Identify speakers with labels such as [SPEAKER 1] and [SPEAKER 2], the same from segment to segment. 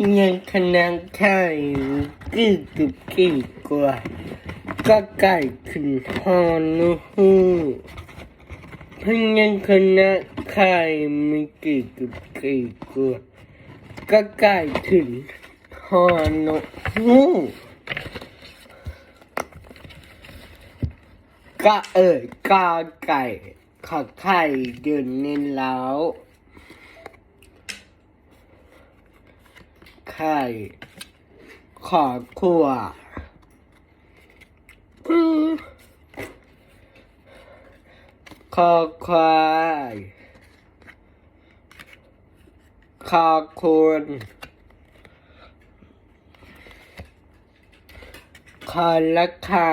[SPEAKER 1] ยังขนาดไข่กี่ตุกี่กว่าก็ไก่ขึ้นหอนูฮูพยังขนาดไข่มีกี่ตุกี่กว่าก็ไก่ถึงหอนูฮูก็เอ่ยกาไก่ขอไข่เดินในเล้า ไข่ขอขัวคอควายคอคุณคอละคา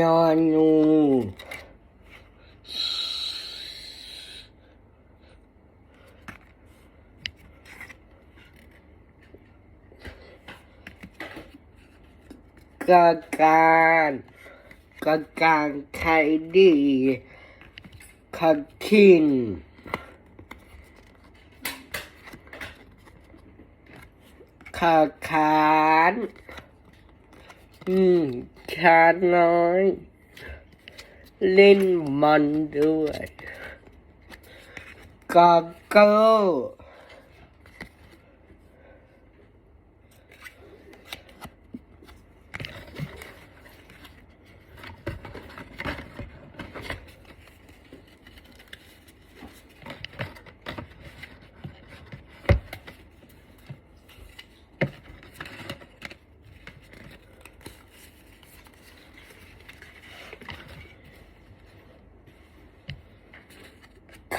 [SPEAKER 1] นอนนู กาการกาการไข่ดีขักขินขาขานอืมชาน้อย เล่นมันด้วยกาเก้า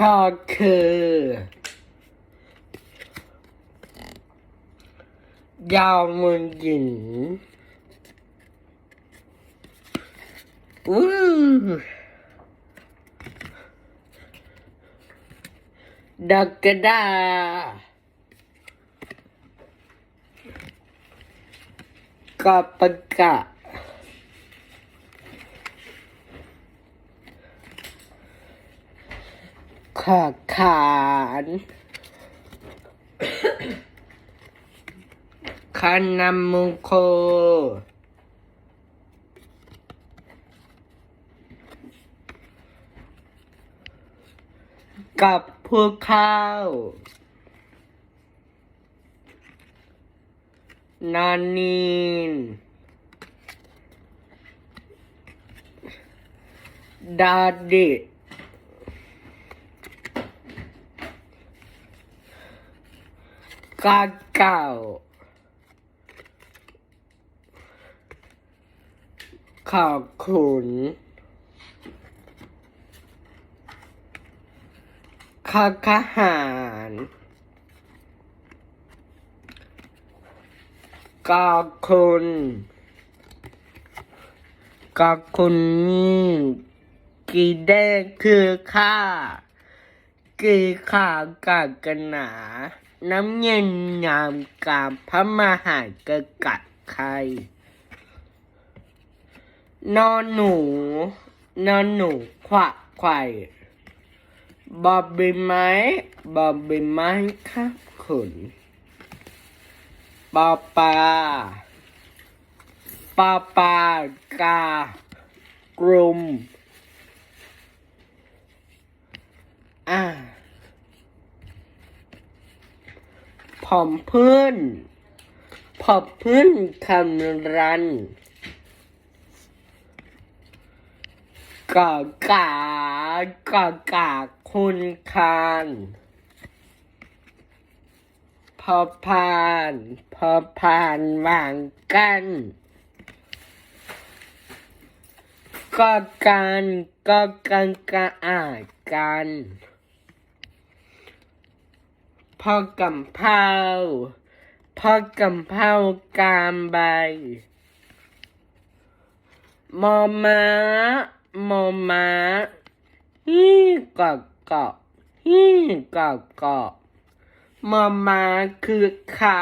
[SPEAKER 1] ข้อคือ ยาวมือหญิงอู้ดักกระดากับปากกา ขาขานคันนำมุงโค กับพวกข้าว นานีนดาดิ กาเก่าขอบคุณข้าขหารกาคุณกาคุณนี่กีแดงคือข้ากีขากากันหนา น้ำเย็นยามกามพระมหากกัดใคร นอนหนู นอนหนูขวะไข่บอบใบไม้บอบใบไม้ครับขุนปอปลาปอปลากากรุ่มอ่า ผมเพื่อนผมเพื่อนคำรันกากากากาคุณคานพอพาน พอพานวางกันก็การก็กันกระอาดกัน พ่อกำเพาพ่อกำเพากามใบ มอม้ามอม้าฮี่กอกเกาะฮี่กอกเกาะมอม้าคือคะ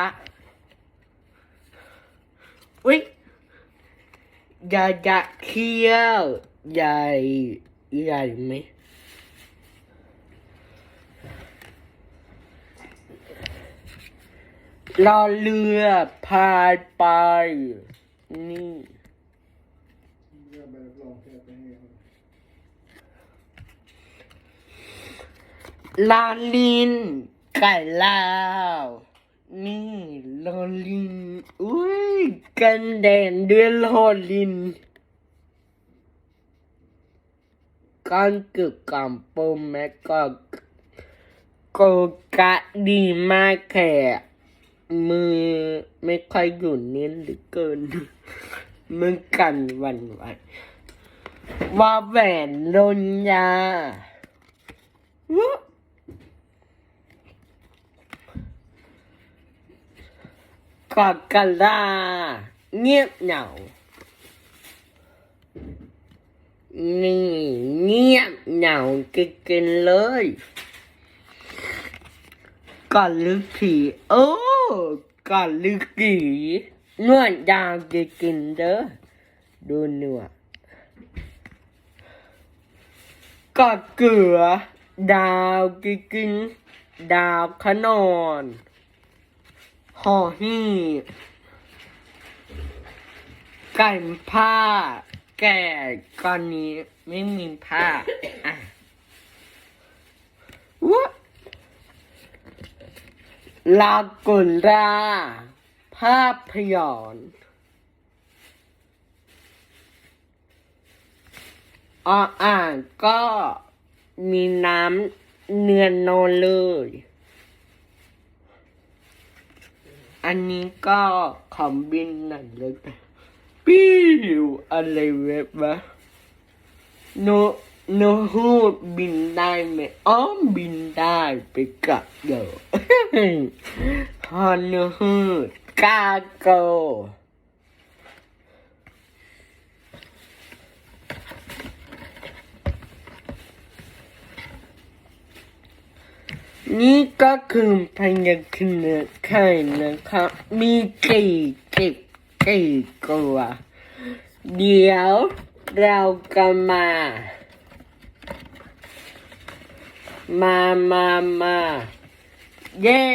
[SPEAKER 1] อุ๊ยอย่าอย่าเคี้ยวใหญ่ใหญ่ไหม รอเรือพายไป นี่
[SPEAKER 2] เรื่อ
[SPEAKER 1] ลาลิน ไก่ลาว นี่ลอลิน อุ้ย กันแดนด้วยลอลิน การเกิดกรรมปมแม่ก็โกกะดีมากแค่ มือไม่ค่อยอยู่เน้นหรือเกินมือกันวันไหวว่าแหวนลนยาวกอดกันลาเงียบเหงานี่เงียบเหงากินๆเลยก่อนลึกผีโอ้ ก่อนลึกผีนวดยาวกินเด้อดูหนวดกอดเกลือ ดาวกิน ดาวขนอนห่อหีไก่ผ้า แก่ก่อนนี้ไม่มีผ้าอะวะ ลากุลรา ภาพยนตร์อ่านก็มีน้ำเนือนนอนเลย อันนี้ก็ขอบินหน่อยเลยปิ้วอะไรเว็บวะโน โนฮูดบินได้ไหมอ้อมบินได้ไปกับเดี๋ยวฮอนโนฮูดกาโกนี่ก็คือพยัญชนะไข่นะครับ มีกี่กี่กี่ตัว เดี๋ยวเราก็มา มามามาแย่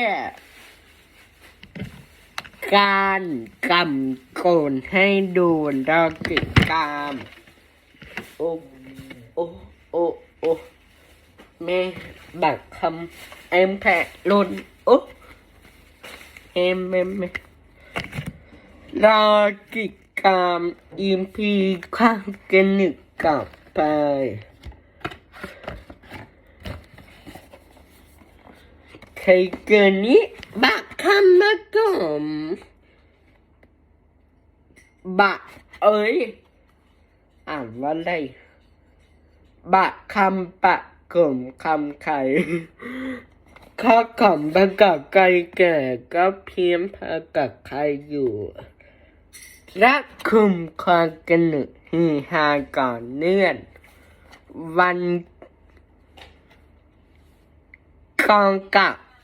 [SPEAKER 1] การกำโกนให้ดูเราติดตามโอ้โอ้โอ้โอ้แม่บักคำเอ็มแพะลุนโอ้เอ็มเอ็มเอ็มรอกิจกรรมอิมพีข้างกันหนึ่งกลับไป ใครเกินนี้บักคำมากอมบักเอ้ยอ่านว่าอะไรบักคำปะกลมคำไข่ข้าขำประกับไก่แก่ก็เพียมพากับใครอยู่รักคุมความกันหนึกฮือฮาก่อนเนื่อน วันกองกับ